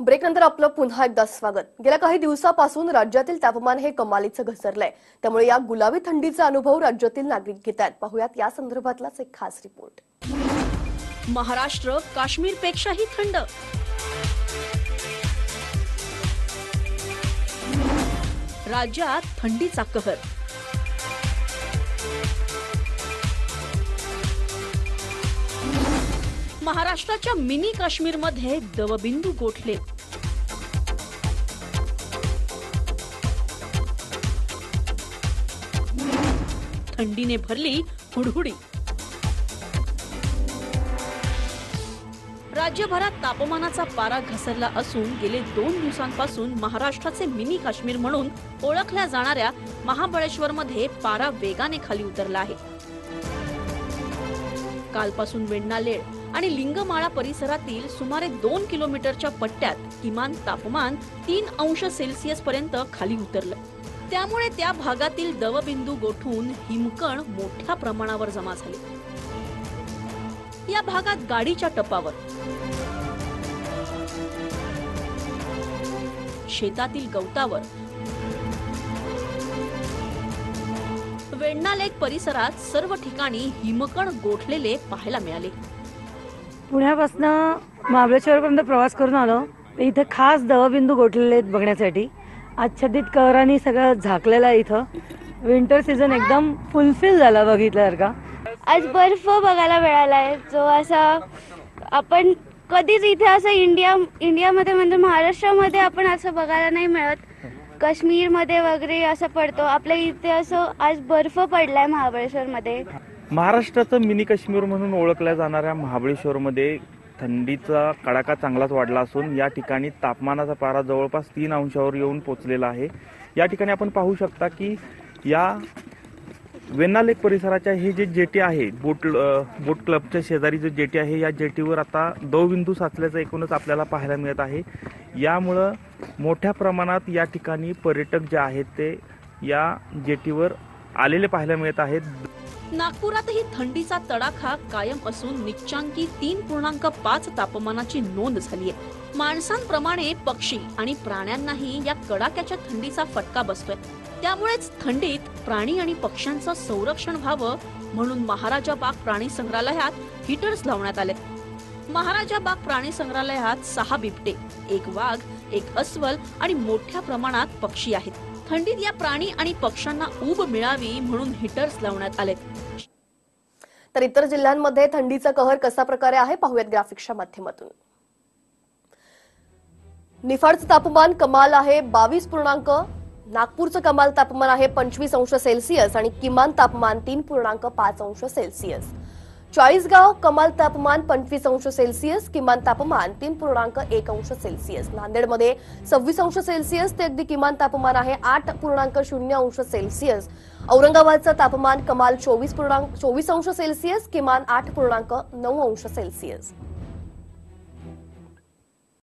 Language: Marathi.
ब्रेकनंतर आपलं पुन्हा एकदा स्वागत. गेल्या काही दिवसापासून राज्यातील तापमान हे कमालीचं घसरलंय. त्यामुळे या गुलाबी थंडीचा अनुभव राज्यातील नागरिक घेत आहेत. पाहुयात या संदर्भातलाच एक खास रिपोर्ट. महाराष्ट्र काश्मीरपेक्षाही थंड. राज्यात थंडीचा कहर. महाराष्ट्राच्या मिनी काश्मीरमध्ये दवबिंदू गोठले. थंडीने भरली हुडहुडी. राज्यभरात तापमानाचा पारा घसरला असून गेले दोन दिवसांपासून महाराष्ट्राचे मिनी काश्मीर म्हणून ओळखल्या जाणाऱ्या महाबळेश्वरमध्ये पारा वेगाने खाली उतरला आहे. कालपासून वेण्णालेळ आणि लिंगमाळा परिसरातील सुमारे दोन किलोमीटरच्या पट्ट्यात किमान तापमान तीन अंश सेल्सिअस पर्यंत खाली उतरलं. त्यामुळे त्या भागातील दवबिंदू गोठून हिमकण मोठ्या प्रमाणावर जमा झाले. या भागात गाडीच्या टपावर. शेतातील गवतावर. वेण्णा लेक परिसरात सर्व ठिकाणी हिमकण गोठलेले पाहायला मिळाले. पुण्यापासनं महाबळेश्वरपर्यंत प्रवास करून आलो. इथं इथे खास दवबिंदू गोठलेले आहेत बघण्यासाठी. आच्छादित कवरांनी सगळं झाकलेलं आहे इथं. विंटर सीझन एकदम फुलफिल झाला बघितल्यासारखा. आज बर्फ बघायला मिळाला आहे. जो असा आपण कधीच इथे असं इंडिया इंडियामध्ये म्हणजे महाराष्ट्रामध्ये आपण असं बघायला नाही मिळत. काश्मीरमध्ये वगैरे असं पडतो. आपल्या इथे असं आज बर्फ पडलाय महाबळेश्वरमध्ये. महाराष्ट्राचं मिनी काश्मीर म्हणून ओळखल्या जाणाऱ्या महाबळेश्वरमध्ये थंडीचा कडाका चांगलाच वाढला असून या ठिकाणी तापमानाचा पारा जवळपास तीन अंशावर येऊन पोचलेला आहे. या ठिकाणी आपण पाहू शकता की या वेण्णा लेक परिसराच्या हे जे जेटी आहे बोट बोट क्लबच्या शेजारी जो जेटी आहे या जेटीवर आता दवबिंदू साचल्याचं एकूणच आपल्याला पाहायला मिळत आहे. यामुळं मोठ्या प्रमाणात या ठिकाणी पर्यटक जे आहेत ते या जेटीवर आलेले पाहायला मिळत आहेत. नागपुरातही थंडीचा तडाखा कायम असून निच्चांकी तीन पूर्णांक पाच तापमानाची नोंद झाली आहे. माणसांप्रमाणे पक्षी आणि प्राण्यांनाही या कडाक्याच्या थंडीचा फटका बसतोय. त्यामुळेच थंडीत प्राणी आणि पक्ष्यांचं संरक्षण व्हावं म्हणून महाराजा बाग प्राणी संग्रहालयात हिटर्स लावण्यात आले. महाराजा बाग प्राणी संग्रहालयात सहा बिबटे एक वाघ एक अस्वल आणि मोठ्या प्रमाणात पक्षी आहेत. थंडीत या प्राणी आणि पक्ष्यांना ऊब मिळावी म्हणून हिटर्स लावण्यात आले तर इतर जिल्ह्यांमध्ये थंडीचा कहर कसा प्रकारे आहे पाहूयात ग्राफिक्सच्या माध्यमातून. निफाडचं तापमान कमाल आहे बावीस पूर्णांक. नागपूरचं कमाल तापमान आहे पंचवीस अंश सेल्सिअस आणि किमान तापमान तीन पूर्णांक पाच अंश सेल्सिअस. चाळीसगाव कमाल तापमान पंचवीस अंश सेल्सिअस किमान तापमान तीन पूर्णांक एक अंश सेल्सिअस. नांदेडमध्ये सव्वीस अंश सेल्सिअस ते अगदी किमान तापमान आहे आठ पूर्णांक शून्य अंश सेल्सिअस. औरंगाबादचं तापमान कमाल चोवीस पूर्णांक चोवीस अंश सेल्सिअस किमान आठ पूर्णांक नऊ अंश सेल्सिअस.